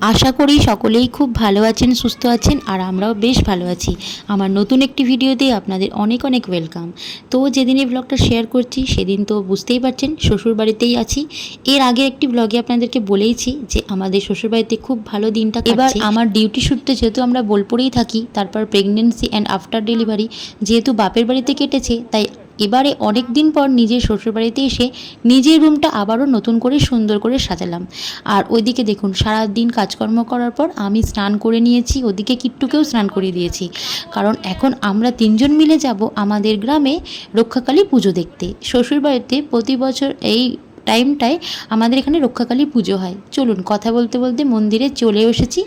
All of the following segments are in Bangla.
আশা করি সকলেই খুব ভালো আছেন সুস্থ আছেন আর আমরাও বেশ ভালো আছি। আমার নতুন একটি ভিডিওতে আপনাদের অনেক অনেক ওয়েলকাম তো যেদিন এই ব্লগটা শেয়ার করছি সেদিন তো বুঝতেই পারছেন শ্বশুর বাড়িতেই আছি। এর আগে একটি ব্লগে আপনাদেরকে বলেইছি যে আমাদের শ্বশুর বাড়িতে খুব ভালো দিনটা এবার আমার ডিউটি সূত্রে যেহেতু আমরা বোলপুরেই থাকি তারপর প্রেগনেন্সি অ্যান্ড আফটার ডেলিভারি যেহেতু বাপের বাড়িতে কেটেছে তাই এবারে অনেক দিন পর নিজের শ্বশুরবাড়িতে এসে নিজের রুমটা আবারও নতুন করে সুন্দর করে সাজালাম। আর ওইদিকে দেখুন সারা দিন কাজকর্ম করার পর আমি স্নান করে নিয়েছি, ওদিকে কিট্টুকেও স্নান করে দিয়েছি। কারণ এখন আমরা তিনজন মিলে যাব আমাদের গ্রামে রক্ষাকালী পুজো দেখতে। শ্বশুরবাড়িতে প্রতি বছর এই টাইমটায় আমাদের এখানে রক্ষাকালী পুজো হয়। চলুন, কথা বলতে বলতে মন্দিরে চলে এসেছি।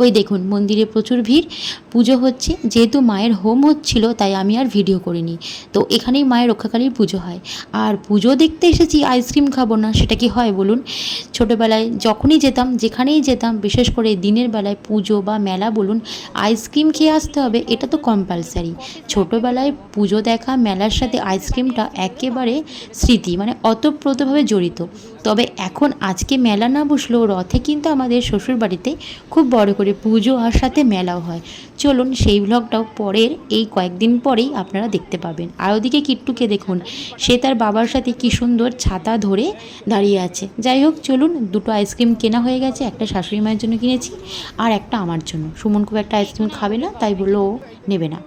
ওই দেখুন, মন্দিরে প্রচুর ভিড়, পুজো হচ্ছে, যেহেতু মায়ের হোম হচ্ছিল, তাই আমি আর ভিডিও করিনি। তো এখানেই মায়ের রক্ষাকালীর পুজো হয়। আর পুজো দেখতে এসেছি, আইসক্রিম খাব না, সেটা কি হয় বলুন? ছোটোবেলায় যখনই যেতাম, যেখানেই যেতাম, বিশেষ করে দিনের বেলায় পুজো বা মেলা বলুন, আইসক্রিম খেয়ে আসতে হবে, এটা তো কম্পালসারি ছোটোবেলায় পুজো দেখা, মেলার সাথে আইসক্রিমটা একেবারে স্মৃতি মানে অতপ্রতভাবে জড়িত। তবে এখন আজকে মেলা না বসলেও রথে কিন্তু আমাদের শ্বশুর বাড়িতে খুব বড় করে পুজো আর সাথে মেলাও হয়। চলুন সেই ব্লগটাও পরের এই কয়েকদিন পরেই আপনারা দেখতে পাবেন। আর ওদিকে কিট্টুকে দেখুন, সে তার বাবার সাথে কি সুন্দর ছাতা ধরে দাঁড়িয়ে আছে। যাই হোক, চলুন দুটো আইসক্রিম কেনা হয়ে গেছে, একটা শাশুড়ি মায়ের জন্য কিনেছি আর একটা আমার জন্য। সুমন খুব একটা আইসক্রিম খাবে না, তাই বলল ও নেবে না।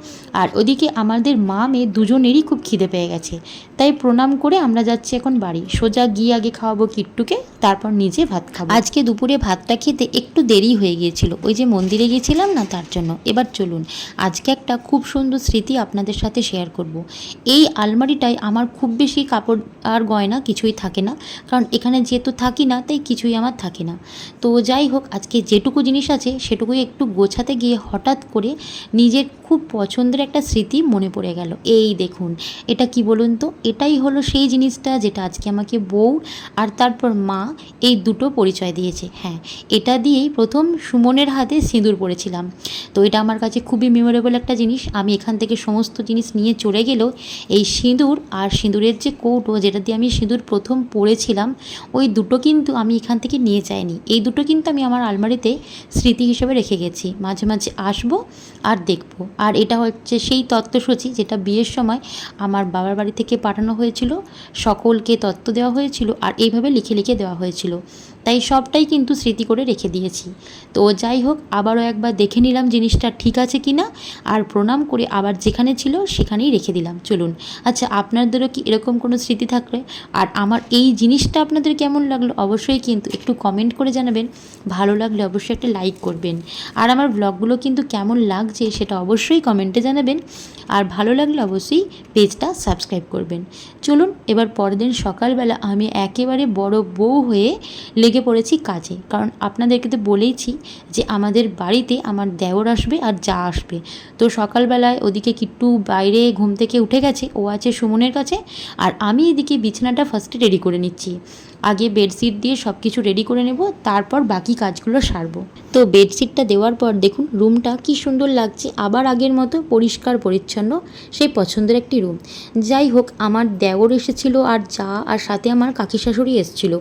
আর ওদিকে আমাদের মা মেয়ে দুজনেরই খুব খিদে পেয়ে গেছে, তাই প্রণাম করে আমরা যাচ্ছি এখন বাড়ি। সোজা গিয়ে আগে খাওয়াবো কিট্টুকে তারপর নিজে ভাত খাব। আজকে দুপুরে ভাতটা খেতে একটু দেরি হয়ে গিয়েছিল। ওই যে মন্দিরে গেছিলাম না, তার জন্য। এবার চলুন, আজকে একটা খুব সুন্দর স্মৃতি আপনাদের সাথে শেয়ার করব। এই আলমারিটায় আমার খুব বেশি কাপড় আর গয়না কিছুই থাকে না। কারণ এখানে যেহেতু থাকি না, তাই কিছুই আমার থাকে না। তো যাই হোক, আজকে যেটুকু জিনিস আছে, সেটুকুই একটু গোছাতে গিয়ে হঠাৎ করে নিজের খুব পছন্দের একটা স্মৃতি মনে পড়ে গেল। এই দেখুন, এটা কি বলুন তো? এটাই হলো সেই জিনিসটা যেটা আজকে আমাকে বউ আর তারপর মা এই দুটো পরিচয় দিয়েছে। হ্যাঁ এটা দিয়েই প্রথম সুমনের হাতে সিঁদুর পরেছিলাম তো এটা আমার কাছে খুবই মেমোরেবল একটা জিনিস। আমি এখান থেকে সমস্ত জিনিস নিয়ে চলে গেলেও এই সিঁদুর আর সিঁদুরের যে কৌটো যেটা দিয়ে আমি সিঁদুর প্রথম পরেছিলাম ওই দুটো কিন্তু আমি এখান থেকে নিয়ে যাইনি। এই দুটো কিন্তু আমি আমার আলমারিতে স্মৃতি হিসেবে রেখে গেছি। মাঝে মাঝে আসব আর দেখব। আর এটা হচ্ছে সেই তত্ত্বসূচি যেটা বিয়ের সময় আমার বাবার বাড়ি থেকে পাঠানো হয়েছিল। সকলকে তত্ত্ব দেওয়া হয়েছিল আর এইভাবে লিখে লিখে দেওয়া হয়েছিল। তাই সবটাই কিন্তু স্মৃতি করে রেখে দিয়েছি। তো যাই হোক, আবারও একবার দেখে নিলাম জিনিসটা ঠিক আছে কি না আর প্রণাম করে আবার যেখানে ছিল সেখানেই রেখে দিলাম। চলুন আচ্ছা আপনাদেরও কি এরকম কোনো স্মৃতি থাকলে? আর আমার এই জিনিসটা আপনাদের কেমন লাগল অবশ্যই কিন্তু একটু কমেন্ট করে জানাবেন। ভালো লাগলে অবশ্যই একটা লাইক করবেন। আর আমার ব্লগগুলো কিন্তু কেমন লাগছে সেটা অবশ্যই কমেন্টে জানাবেন। আর ভালো লাগলে অবশ্যই পেজটা সাবস্ক্রাইব করবেন। চলুন, এবার পরের দিন সকালবেলা আমি একেবারে বড় বউ হয়ে লেগে পড়েছি কাজে। কারণ আপনাদেরকে তো বলেইছি যে আমাদের বাড়িতে আমার দেওর আসবে আর যা আসবে। তো সকালবেলায় ওদিকে কিট্টু বাইরে ঘুম থেকে উঠে গেছে, ও আছে সুমনের কাছে, আর আমি এদিকে বিছানাটা ফার্স্টে রেডি করে নিচ্ছি। আগে বেডশিট দিয়ে সব কিছু রেডি করে নেব, তারপর বাকি কাজগুলো সারবো। তো বেডশিটটা দেওয়ার পর দেখুন রুমটা কি সুন্দর লাগছে, আবার আগের মতো পরিষ্কার পরিচ্ছন্ন, সেই পছন্দের একটি রুম। যাই হোক, আমার দেওর এসেছিল আর যা আর সাথে আমার কাকি শাশুড়ি এসেছিল।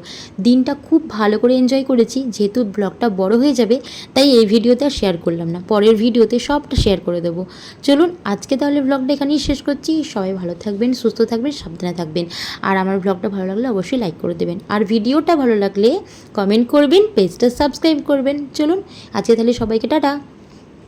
দিনটা খুব ভালো করে এনজয় করেছি। যেহেতু ব্লগটা বড় হয়ে যাবে, তাই এই ভিডিওতে আর শেয়ার করলাম না। পরের ভিডিওতে সবটা শেয়ার করে দেবো। চলুন, আজকে তাহলে ব্লগটা এখানেই শেষ করছি। সবাই ভালো থাকবেন, সুস্থ থাকবেন, সাবধানে থাকবেন। আর আমার ব্লগটা ভালো লাগলে অবশ্যই লাইক করে দেবেন। আর ভিডিওটা ভালো লাগলে কমেন্ট করবেন পেজটা সাবস্ক্রাইব করবেন। চলুন, আজকে তাহলে সবাইকে টাটা।